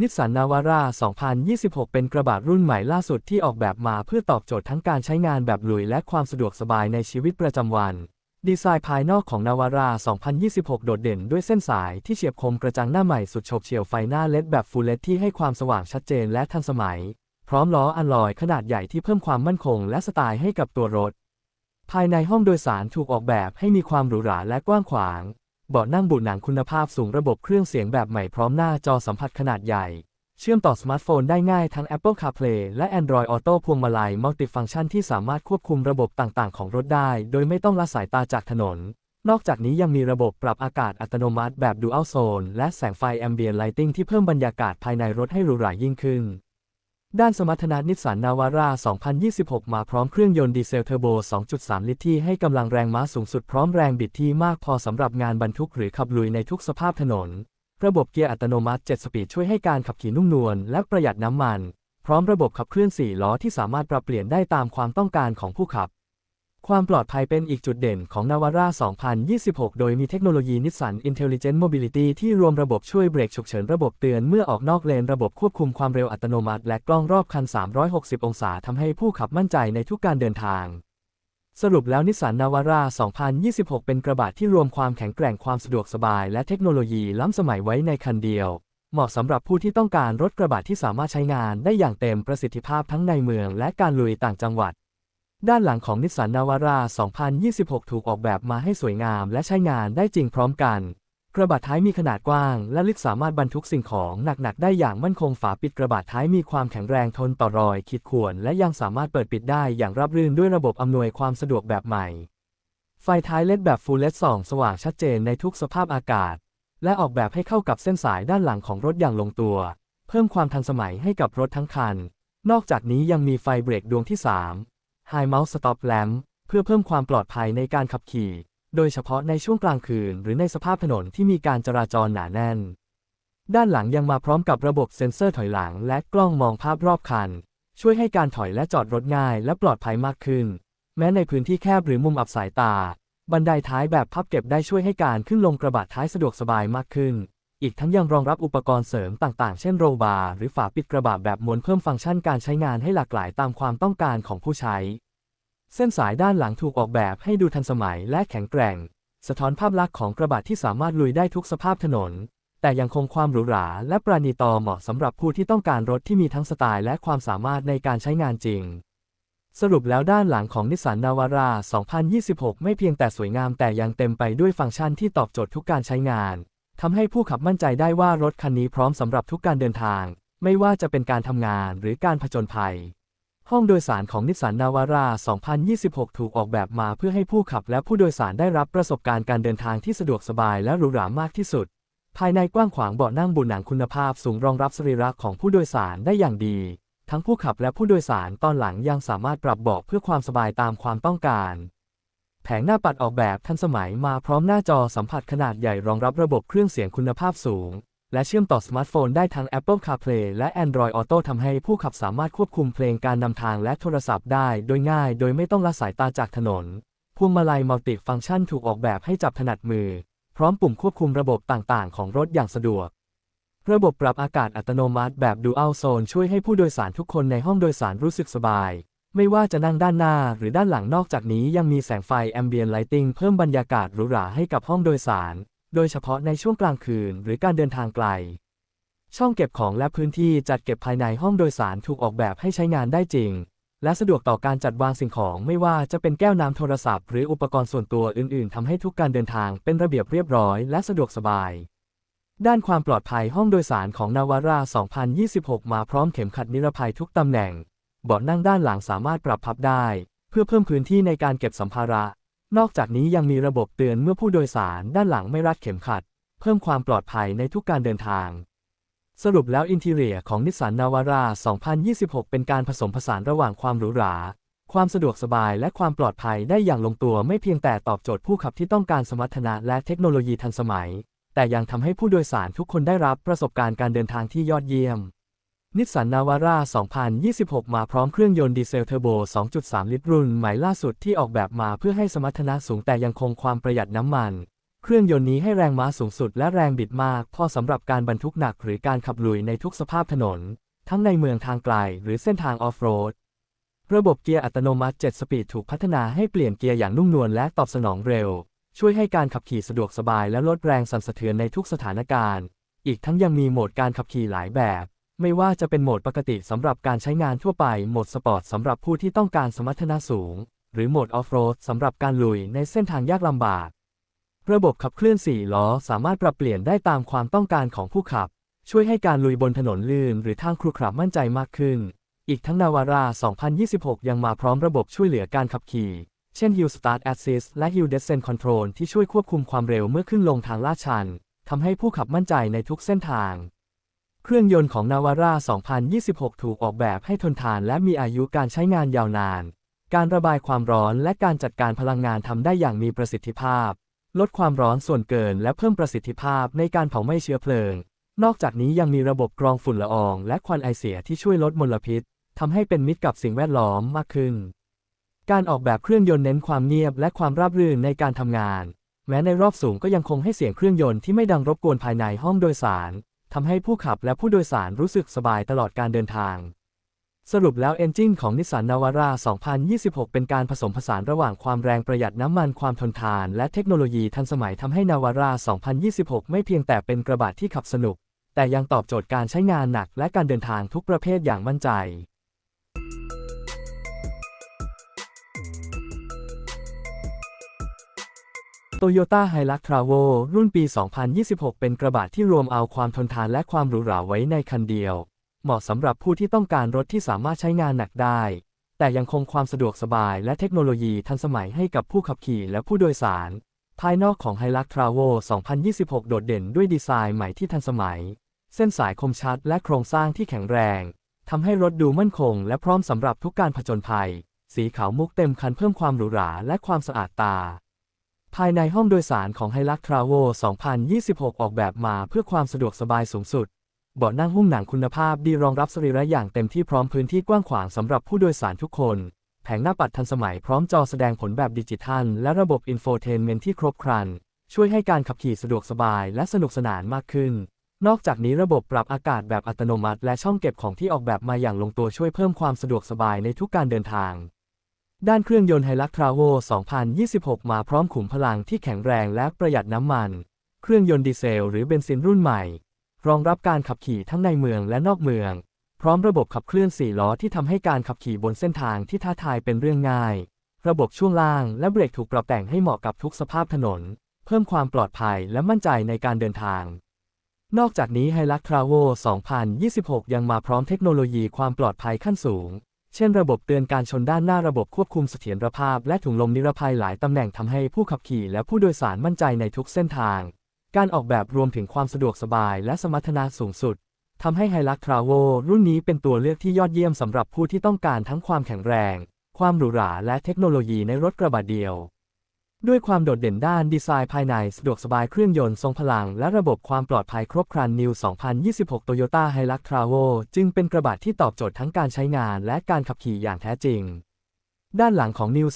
นิสสันนาวาร่า 2026 เป็นกระบะรุ่นใหม่ล่าสุดที่ออกแบบมาเพื่อตอบโจทย์ทั้งการใช้งานแบบลุยและความสะดวกสบายในชีวิตประจำวัน ดีไซน์ภายนอกของนาวาร่า 2026 โดดเด่นด้วยเส้นสายที่เฉียบคมกระจังหน้าใหม่สุดโฉบเฉี่ยวไฟหน้าเลดแบบฟูลเลที่ให้ความสว่างชัดเจนและทันสมัย พร้อมล้ออัลลอยขนาดใหญ่ที่เพิ่มความมั่นคงและสไตล์ให้กับตัวรถ ภายในห้องโดยสารถูกออกแบบให้มีความหรูหราและกว้างขวาง เบาะนั่งบุหนังคุณภาพสูงระบบเครื่องเสียงแบบใหม่พร้อมหน้าจอสัมผัสขนาดใหญ่ เชื่อมต่อสมาร์ทโฟนได้ง่ายทั้ง Apple CarPlay และ Android Auto พวงมาลัยมัลติฟังก์ชันที่สามารถควบคุมระบบต่างๆ ของรถได้ โดยไม่ต้องละสายตาจากถนน นอกจากนี้ยังมีระบบปรับอากาศอัตโนมัติแบบ Dual Zone และแสงไฟ Ambient Lighting ที่เพิ่มบรรยากาศภายในรถให้หรูหรายิ่งขึ้น ด้านสมรรถนะนิสสันนาวาร่า 2026 มาพร้อมเครื่องยนต์ดีเซลเทอร์โบ 2.3 ลิตรที่ให้กำลังแรงม้าสูงสุดพร้อมแรงบิดที่มากพอสำหรับงานบรรทุกหรือขับลุยในทุกสภาพถนน ระบบเกียร์อัตโนมัติ 7 สปีดช่วยให้การขับขี่นุ่มนวลและประหยัดน้ำมัน พร้อมระบบขับเคลื่อน 4 ล้อที่สามารถปรับเปลี่ยนได้ตามความต้องการของผู้ขับ ความปลอดภัยเป็นอีกจุดเด่นของนาวาร่า2026 โดยมีเทคโนโลยีนิสสัน Intelligent Mobility ที่รวมระบบช่วยเบรกฉุกเฉินระบบเตือนเมื่อออกนอกเลน ระบบควบคุมความเร็วอัตโนมัติ และกล้องรอบคัน 360 องศาทำให้ผู้ขับมั่นใจในทุกการเดินทาง สรุปแล้วนิสสันนาวาร่า2026 เป็นกระบะที่รวมความแข็งแกร่งความสะดวกสบาย และเทคโนโลยีล้ำสมัยไว้ในคันเดียว เหมาะสำหรับผู้ที่ต้องการรถกระบะที่สามารถใช้งานได้อย่างเต็มประสิทธิภาพทั้งในเมืองและการลุยต่างจังหวัด ด้านหลังของนิสสันนาวาร่า 2026 ถูกออกแบบมาให้สวยงามและใช้งานได้จริงพร้อมกัน กระบะท้ายมีขนาดกว้าง และลึกสามารถบรรทุกสิ่งของหนัก ๆ ได้อย่างมั่นคงฝาปิดกระบะท้ายมีความแข็งแรงทนต่อรอย ขีดข่วน และยังสามารถเปิดปิดได้อย่างราบรื่นด้วยระบบอำนวยความสะดวกแบบใหม่ ไฟท้ายเลดแบบฟูลเลดส่องสว่างชัดเจนในทุกสภาพอากาศ และออกแบบให้เข้ากับเส้นสายด้านหลังของรถอย่างลงตัว เพิ่มความทันสมัยให้กับรถทั้งคัน นอกจากนี้ยังมีไฟเบรกดวงที่ 3 High Mount Stop Lamp เพื่อเพิ่มความปลอดภัยในการขับขี่ โดยเฉพาะในช่วงกลางคืน หรือในสภาพถนนที่มีการจราจรหนาแน่น ด้านหลังยังมาพร้อมกับระบบเซ็นเซอร์ถอยหลัง และกล้องมองภาพรอบคัน ช่วยให้การถอยและจอดรถง่ายและปลอดภัยมากขึ้น แม้ในพื้นที่แคบหรือมุมอับสายตา บันไดท้ายแบบพับเก็บได้ช่วยให้การขึ้นลงกระบะท้ายสะดวกสบายมากขึ้น อีกทั้งยังรองรับอุปกรณ์เสริมต่างๆ เช่นโรบาร์หรือฝาปิดกระบะแบบม้วนเพิ่มฟังก์ชันการใช้งานให้หลากหลายตามความต้องการของผู้ใช้ เส้นสายด้านหลังถูกออกแบบให้ดูทันสมัยและแข็งแกร่ง สะท้อนภาพลักษณ์ของกระบะที่สามารถลุยได้ทุกสภาพถนน แต่ยังคงความหรูหราและปราณีตอเหมาะสำหรับผู้ที่ต้องการรถที่มีทั้งสไตล์และความสามารถในการใช้งานจริงสรุปแล้วด้านหลังของนิสสันนาวาร่า2026 ไม่เพียงแต่สวยงามแต่ยังเต็มไปด้วยฟังก์ชันที่ตอบโจทย์ทุกการใช้งาน ทำให้ผู้ขับมั่นใจได้ว่ารถคันนี้พร้อมสำหรับทุกการเดินทาง ไม่ว่าจะเป็นการทำงานหรือการผจญภัย ห้องโดยสารของนิสสันนาวาร่า 2026 ถูกออกแบบมาเพื่อให้ผู้ขับและผู้โดยสารได้รับประสบการณ์การเดินทางที่สะดวกสบายและหรูหรามากที่สุด ภายในกว้างขวางเบาะนั่งบุหนังคุณภาพสูงรองรับสรีระของผู้โดยสารได้อย่างดี ทั้งผู้ขับและผู้โดยสารตอนหลังยังสามารถปรับเบาะเพื่อความสบายตามความต้องการ แผงหน้าปัดออกแบบทันสมัยมาพร้อมหน้าจอสัมผัสขนาดใหญ่รองรับระบบเครื่องเสียงคุณภาพสูง และเชื่อมต่อสมาร์ทโฟนได้ทั้ง Apple CarPlay และ Android Auto ทำให้ผู้ขับสามารถควบคุมเพลงการนำทางและโทรศัพท์ได้โดยง่าย โดยไม่ต้องละสายตาจากถนน พวงมาลัยมัลติฟังก์ชันถูกออกแบบให้จับถนัดมือ พร้อมปุ่มควบคุมระบบต่างๆ ของรถอย่างสะดวกระบบปรับอากาศอัตโนมัติแบบ Dual Zone ช่วยให้ผู้โดยสารทุกคนในห้องโดยสารรู้สึกสบาย ไม่ว่าจะนั่งด้านหน้าหรือด้านหลังนอกจากนี้ยังมีแสงไฟ Ambient Lighting เพิ่มบรรยากาศหรูหราให้กับห้องโดยสาร โดยเฉพาะในช่วงกลางคืนหรือการเดินทางไกล ช่องเก็บของและพื้นที่จัดเก็บภายในห้องโดยสารถูกออกแบบให้ใช้งานได้จริง และสะดวกต่อการจัดวางสิ่งของไม่ว่าจะเป็นแก้วน้ำโทรศัพท์หรืออุปกรณ์ส่วนตัวอื่นๆทำให้ทุกการเดินทางเป็นระเบียบเรียบร้อยและสะดวกสบายด้านความปลอดภัยห้องโดยสารของนาวาร่า 2026 มาพร้อมเข็มขัดนิรภัยทุกตำแหน่ง เบาะนั่งด้านหลังสามารถปรับพับได้ เพื่อเพิ่มพื้นที่ในการเก็บสัมภาระ นอกจากนี้ยังมีระบบเตือนเมื่อผู้โดยสารด้านหลังไม่รัดเข็มขัด เพิ่มความปลอดภัยในทุกการเดินทาง สรุปแล้วอินทีเรียของนิสสันนาวาร่า2026 เป็นการผสมผสานระหว่างความหรูหรา ความสะดวกสบายและความปลอดภัยได้อย่างลงตัวไม่เพียงแต่ตอบโจทย์ผู้ขับที่ต้องการสมรรถนะและเทคโนโลยีทันสมัย แต่ยังทำให้ผู้โดยสารทุกคนได้รับประสบการณ์การเดินทางที่ยอดเยี่ยม นิสสันนาวาร่า 2026 มาพร้อมเครื่องยนต์ดีเซลเทอร์โบ 2.3 ลิตรรุ่นใหม่ล่าสุดที่ออกแบบมาเพื่อให้สมรรถนะสูงแต่ยังคงความประหยัดน้ำมัน เครื่องยนต์นี้ให้แรงม้าสูงสุดและแรงบิดมาก พอสำหรับการบรรทุกหนักหรือการขับลุยในทุกสภาพถนน ทั้งในเมืองทางไกลหรือเส้นทางออฟโรด ระบบเกียร์อัตโนมัติ 7 สปีดถูกพัฒนาให้เปลี่ยนเกียร์อย่างนุ่มนวลและตอบสนองเร็ว ช่วยให้การขับขี่สะดวกสบายและลดแรงสั่นสะเทือนในทุกสถานการณ์ อีกทั้งยังมีโหมดการขับขี่หลายแบบ ไม่ว่าจะเป็นโหมดปกติสำหรับการใช้งานทั่วไป โหมดสปอร์ตสำหรับผู้ที่ต้องการสมรรถนะสูง หรือโหมดออฟโรดสำหรับการลุยในเส้นทางยากลำบาก ระบบขับเคลื่อน4ล้อสามารถปรับเปลี่ยนได้ตามความต้องการของผู้ขับ ช่วยให้การลุยบนถนนลื่น หรือทางครุขระมั่นใจมากขึ้น อีกทั้งนาวาร่า 2026 ยังมาพร้อมระบบช่วยเหลือการขับขี่ เช่น Hill Start Assist และ Hill Descent Control ที่ช่วยควบคุมความเร็วเมื่อขึ้นลงทางลาดชันทำให้ผู้ขับมั่นใจในทุกเส้นทาง เครื่องยนต์ของนาวาร่า 2026 ถูกออกแบบให้ทนทานและมีอายุการใช้งานยาวนาน การระบายความร้อนและการจัดการพลังงานทำได้อย่างมีประสิทธิภาพ ลดความร้อนส่วนเกินและเพิ่มประสิทธิภาพในการเผาไหม้เชื้อเพลิง นอกจากนี้ยังมีระบบกรองฝุ่นละออง และควันไอเสียที่ช่วยลดมลพิษทำให้เป็นมิตรกับสิ่งแวดล้อมมากขึ้น การออกแบบเครื่องยนต์เน้นความเงียบและความราบรื่นในการทำงาน แม้ในรอบสูงก็ยังคงให้เสียงเครื่องยนต์ที่ไม่ดังรบกวนภายในห้องโดยสาร ทำให้ผู้ขับและผู้โดยสารรู้สึกสบายตลอดการเดินทาง สรุปแล้วเอนจินของนิสสันนาวาร่า2026 เป็นการผสมผสานระหว่างความแรงประหยัดน้ำมันความทนทาน และเทคโนโลยีทันสมัยทำให้นาวาร่า2026 ไม่เพียงแต่เป็นกระบะที่ขับสนุก แต่ยังตอบโจทย์การใช้งานหนักและการเดินทางทุกประเภทอย่างมั่นใจ Toyota Hilux Travo รุ่นปี 2026 เป็นกระบะที่รวมเอาความทนทานและความหรูหราไว้ในคันเดียว เหมาะสำหรับผู้ที่ต้องการรถที่สามารถใช้งานหนักได้ แต่ยังคงความสะดวกสบายและเทคโนโลยีทันสมัยให้กับผู้ขับขี่และผู้โดยสาร ภายนอกของ Hilux Travo 2026 โดดเด่นด้วยดีไซน์ใหม่ที่ทันสมัย เส้นสายคมชัดและโครงสร้างที่แข็งแรงทำให้รถดูมั่นคง และพร้อมสำหรับทุกการผจญภัย สีขาวมุกเต็มคันเพิ่มความหรูหราและความสะอาดตา ภายในห้องโดยสารของ Hilux Travo 2026 ออกแบบมาเพื่อความสะดวกสบายสูงสุด เบาะนั่งหุ้มหนังคุณภาพดีรองรับสรีระอย่างเต็มที่พร้อมพื้นที่กว้างขวางสำหรับผู้โดยสารทุกคน แผงหน้าปัดทันสมัยพร้อมจอแสดงผลแบบดิจิทัล และระบบอินโฟเทนเมนที่ครบครัน ช่วยให้การขับขี่สะดวกสบายและสนุกสนานมากขึ้น นอกจากนี้ระบบปรับอากาศแบบอัตโนมัติ และช่องเก็บของที่ออกแบบมาอย่างลงตัวช่วยเพิ่มความสะดวกสบายในทุกการเดินทาง ด้านเครื่องยนต์ Hilux Travo 2026 มาพร้อมขุมพลังที่แข็งแรงและประหยัดน้ำมัน เครื่องยนต์ดีเซลหรือเบนซินรุ่นใหม่ รองรับการขับขี่ทั้งในเมืองและนอกเมือง พร้อมระบบขับเคลื่อน 4 ล้อที่ทำให้การขับขี่บนเส้นทางที่ท้าทายเป็นเรื่องง่าย ระบบช่วงล่างและเบรกถูกปรับแต่งให้เหมาะกับทุกสภาพถนน เพิ่มความปลอดภัยและมั่นใจในการเดินทาง นอกจากนี้ Hilux Travo 2026 ยังมาพร้อมเทคโนโลยีความปลอดภัยขั้นสูง เช่นระบบเตือนการชนด้านหน้าระบบควบคุมเสถียรภาพ และถุงลมนิรภัยหลายตำแหน่งทำให้ผู้ขับขี่และผู้โดยสารมั่นใจในทุกเส้นทาง การออกแบบรวมถึงความสะดวกสบายและสมรรถนะสูงสุดทำให้ไฮลักทราโวรุ่นนี้เป็นตัวเลือกที่ยอดเยี่ยมสำหรับผู้ที่ต้องการทั้งความแข็งแรง ความหรูหราและเทคโนโลยีในรถกระบะเดียว ด้วยความโดดเด่นด้านดีไซน์ภายในสะดวกสบายเครื่องยนต์ทรงพลัง และระบบความปลอดภัยครบครัน New 2026 Toyota Hilux Travo จึงเป็นกระบะที่ตอบโจทย์ทั้งการใช้งานและการขับขี่อย่างแท้จริง ด้านหลังของ New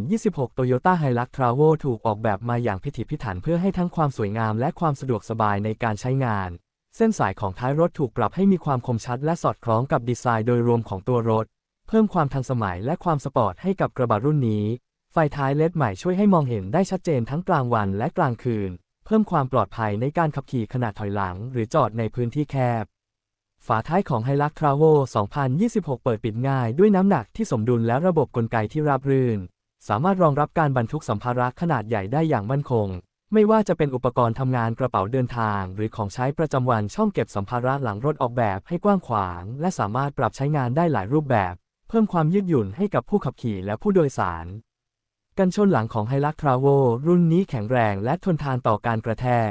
2026 Toyota Hilux Travo ถูกออกแบบมาอย่างพิถีพิถันเพื่อให้ทั้งความสวยงามและความสะดวกสบายในการใช้งาน เส้นสายของท้ายรถถูกปรับให้มีความคมชัด และสอดคล้องกับดีไซน์โดยรวมของตัวรถ เพิ่มความทันสมัยและความสปอร์ตให้กับกระบะรุ่นนี้ ไฟท้ายเลดใหม่ช่วยให้มองเห็นได้ชัดเจนทั้งกลางวันและกลางคืน เพิ่มความปลอดภัยในการขับขี่ขณะถอยหลัง หรือจอดในพื้นที่แคบ ฝาท้ายของ Hilux Travo 2026 เปิดปิดง่ายด้วยน้ำหนักที่สมดุลและระบบกลไกที่ราบรื่น สามารถรองรับการบรรทุกสัมภาระขนาดใหญ่ได้อย่างมั่นคง ไม่ว่าจะเป็นอุปกรณ์ทำงานกระเป๋าเดินทาง หรือของใช้ประจำวันช่องเก็บสัมภาระหลังรถออกแบบให้กว้างขวาง และสามารถปรับใช้งานได้หลายรูปแบบ เพิ่มความยืดหยุ่นให้กับผู้ขับขี่และผู้โดยสาร กันชนหลังของ Hilux Travo รุ่นนี้แข็งแรงและทนทานต่อการกระแทก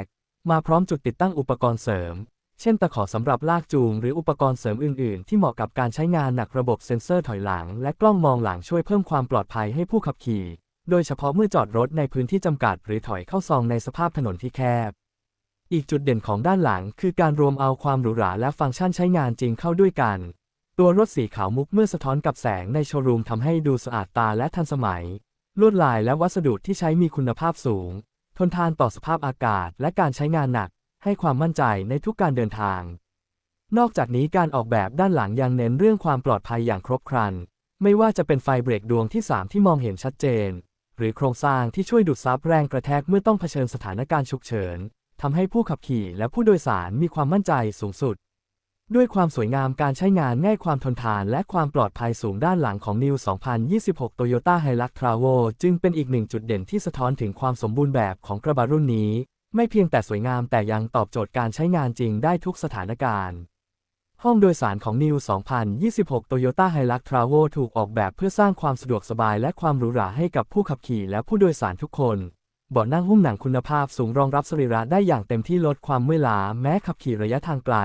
มาพร้อมจุดติดตั้งอุปกรณ์เสริม เช่นตะขอสำหรับลากจูงหรืออุปกรณ์เสริมอื่น ๆ ที่เหมาะกับการใช้งานหนักระบบเซ็นเซอร์ถอยหลัง และกล้องมองหลังช่วยเพิ่มความปลอดภัยให้ผู้ขับขี่ โดยเฉพาะเมื่อจอดรถในพื้นที่จำกัด หรือถอยเข้าซองในสภาพถนนที่แคบ อีกจุดเด่นของด้านหลังคือการรวมเอาความหรูหราและฟังก์ชันใช้งานจริงเข้าด้วยกัน ตัวรถสีขาวมุกเมื่อสะท้อนกับแสงในโชว์รูมทำให้ดูสะอาดตาและทันสมัย ลวดลายและวัสดุที่ใช้มีคุณภาพสูง ทนทานต่อสภาพอากาศและการใช้งานหนัก ให้ความมั่นใจในทุกการเดินทาง นอกจากนี้การออกแบบด้านหลังยังเน้นเรื่องความปลอดภัยอย่างครบครัน ไม่ว่าจะเป็นไฟเบรกดวงที่ 3 ที่มองเห็นชัดเจน หรือโครงสร้างที่ช่วยดูดซับแรงกระแทกเมื่อต้องเผชิญสถานการณ์ฉุกเฉินทำให้ผู้ขับขี่และผู้โดยสารมีความมั่นใจสูงสุด ด้วยความสวยงามการใช้งานง่ายความทนทานและความปลอดภัยสูงด้านหลังของ New 2026 Toyota Hilux Travo จึงเป็นอีกหนึ่งจุดเด่นที่สะท้อนถึงความสมบูรณ์แบบของกระบะรุ่นนี้ ไม่เพียงแต่สวยงามแต่ยังตอบโจทย์การใช้งานจริงได้ทุกสถานการณ์ ห้องโดยสารของ New 2026 Toyota Hilux Travo ถูกออกแบบเพื่อสร้างความสะดวกสบายและความหรูหราให้กับผู้ขับขี่และผู้โดยสารทุกคนเบาะนั่งหุ้มหนังคุณภาพสูงรองรับสรีระได้อย่างเต็มที่ลดความเมื่อยล้าแม้ขับขี่ระยะทางไกล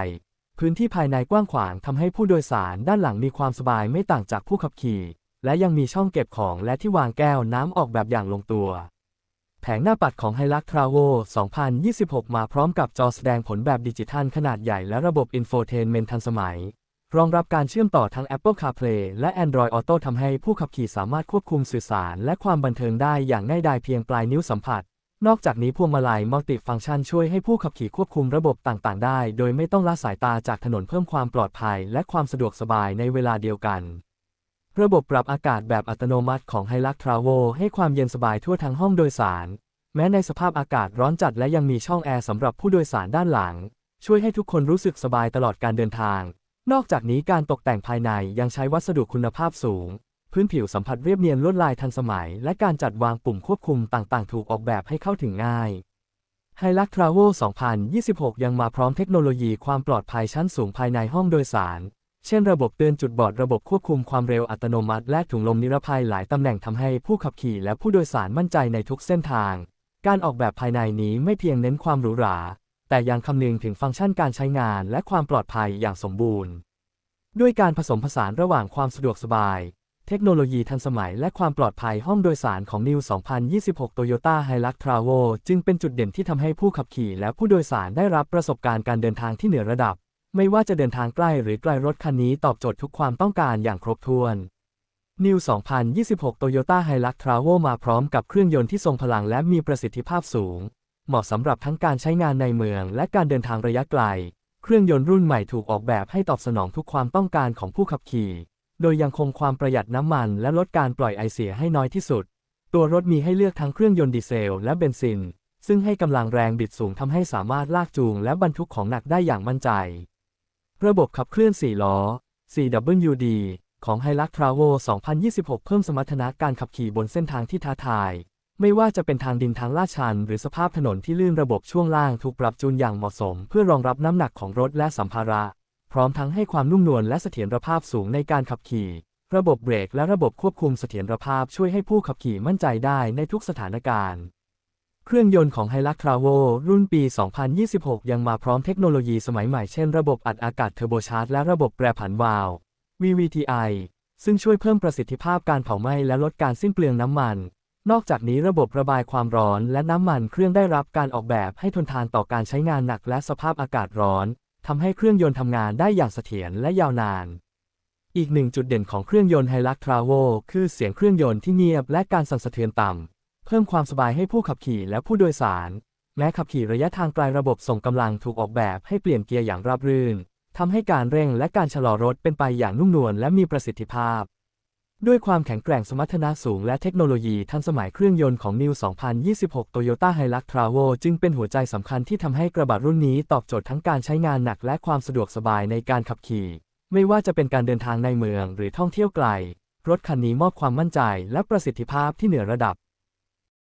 พื้นที่ภายในกว้างขวางทำให้ผู้โดยสารด้านหลังมีความสบายไม่ต่างจากผู้ขับขี่ และยังมีช่องเก็บของและที่วางแก้วน้ำออกแบบอย่างลงตัว แผงหน้าปัดของ Hilux Travo 2026 มาพร้อมกับจอแสดงผลแบบดิจิทัลขนาดใหญ่และระบบอินโฟเทนเมนต์ทันสมัย รองรับการเชื่อมต่อทั้ง Apple CarPlay และ Android Auto ทำให้ผู้ขับขี่สามารถควบคุมสื่อสารและความบันเทิงได้อย่างง่ายดายเพียงปลายนิ้วสัมผัส นอกจากนี้พวงมาลัยมัลติฟังก์ชันช่วยให้ผู้ขับขี่ควบคุมระบบต่างๆ ได้ โดยไม่ต้องละสายตาจากถนนเพิ่มความปลอดภัย และความสะดวกสบายในเวลาเดียวกัน ระบบปรับอากาศแบบอัตโนมัติของ Hilux Travo ให้ความเย็นสบายทั่วทั้งห้องโดยสาร แม้ในสภาพอากาศร้อนจัดและยังมีช่องแอร์สำหรับผู้โดยสารด้านหลัง ช่วยให้ทุกคนรู้สึกสบายตลอดการเดินทาง นอกจากนี้การตกแต่งภายในยังใช้วัสดุคุณภาพสูง พื้นผิวสัมผัสเรียบเนียนลวดลายทันสมัย และการจัดวางปุ่มควบคุมต่างๆ ถูกออกแบบให้เข้าถึงง่าย Hilux Travo 2026 ยังมาพร้อมเทคโนโลยีความปลอดภัยชั้นสูงภายในห้องโดยสาร เช่นระบบเตือนจุดบอดระบบควบคุมความเร็วอัตโนมัติ และถุงลมนิรภัยหลายตำแหน่งทำให้ผู้ขับขี่และผู้โดยสารมั่นใจในทุกเส้นทาง การออกแบบภายในนี้ไม่เพียงเน้นความหรูหรา แต่ยังคำนึงถึงฟังก์ชันการใช้งานและความปลอดภัยอย่างสมบูรณ์ ด้วยการผสมผสานระหว่างความสะดวกสบาย เทคโนโลยีทันสมัยและความปลอดภัยห้องโดยสารของ New 2026 Toyota Hilux Travo จึงเป็นจุดเด่นที่ทำให้ผู้ขับขี่และผู้โดยสารได้รับประสบการณ์การเดินทางที่เหนือระดับ ไม่ว่าจะเดินทางใกล้หรือไกลรถคันนี้ตอบโจทย์ทุกความต้องการอย่างครบถ้วน New 2026 Toyota Hilux Travo มาพร้อมกับเครื่องยนต์ที่ทรงพลังและมีประสิทธิภาพสูง เหมาะสำหรับทั้งการใช้งานในเมืองและการเดินทางระยะไกล เครื่องยนต์รุ่นใหม่ถูกออกแบบให้ตอบสนองทุกความต้องการของผู้ขับขี่ โดยยังคงความประหยัดน้ำมันและลดการปล่อยไอเสียให้น้อยที่สุด ตัวรถมีให้เลือกทั้งเครื่องยนต์ดีเซลและเบนซิน ซึ่งให้กำลังแรงบิดสูงทำให้สามารถลากจูงและบรรทุกของหนักได้อย่างมั่นใจ ระบบขับเคลื่อน 4 ล้อ CWD ของ Hilux Travo 2026 เพิ่มสมรรถนะการขับขี่บนเส้นทางที่ท้าทาย ไม่ว่าจะเป็นทางดินทางลาดชัน หรือสภาพถนนที่ลื่นระบบช่วงล่างถูกปรับจูนอย่างเหมาะสม เพื่อรองรับน้ำหนักของรถและสัมภาระ พร้อมทั้งให้ความนุ่มนวลและเสถียรภาพสูงในการขับขี่ ระบบเบรกและระบบควบคุมเสถียรภาพช่วยให้ผู้ขับขี่มั่นใจได้ในทุกสถานการณ์ เครื่องยนต์ของ Hilux Travo รุ่นปี 2026 ยังมาพร้อมเทคโนโลยีสมัยใหม่เช่นระบบอัดอากาศเทอร์โบชาร์จและระบบแปรผันวาล์ว VVTi ซึ่งช่วยเพิ่มประสิทธิภาพการเผาไหม้และลดการสิ้นเปลืองน้ำมัน นอกจากนี้ระบบระบายความร้อนและน้ำมันเครื่องได้รับการออกแบบให้ทนทานต่อการใช้งานหนักและสภาพอากาศร้อน ทำให้เครื่องยนต์ทำงานได้อย่างเสถียรและยาวนาน อีกหนึ่งจุดเด่นของเครื่องยนต์ไฮลักทราโวคือเสียงเครื่องยนต์ที่เงียบและการสั่นสะเทือนต่ำ เพิ่มความสบายให้ผู้ขับขี่และผู้โดยสาร แม้ขับขี่ระยะทางไกลระบบส่งกำลังถูกออกแบบให้เปลี่ยนเกียร์อย่างราบรื่นทำให้การเร่งและการชะลอรถเป็นไปอย่างนุ่มนวลและมีประสิทธิภาพ ด้วยความแข็งแกร่งสมรรถนะสูงและเทคโนโลยีทันสมัยเครื่องยนต์ของ New 2026 Toyota Hilux Travo จึงเป็นหัวใจสำคัญที่ทำให้กระบะรุ่นนี้ตอบโจทย์ทั้งการใช้งานหนักและความสะดวกสบายในการขับขี่ ไม่ว่าจะเป็นการเดินทางในเมืองหรือท่องเที่ยวไกล รถคันนี้มอบความมั่นใจและประสิทธิภาพที่เหนือระดับ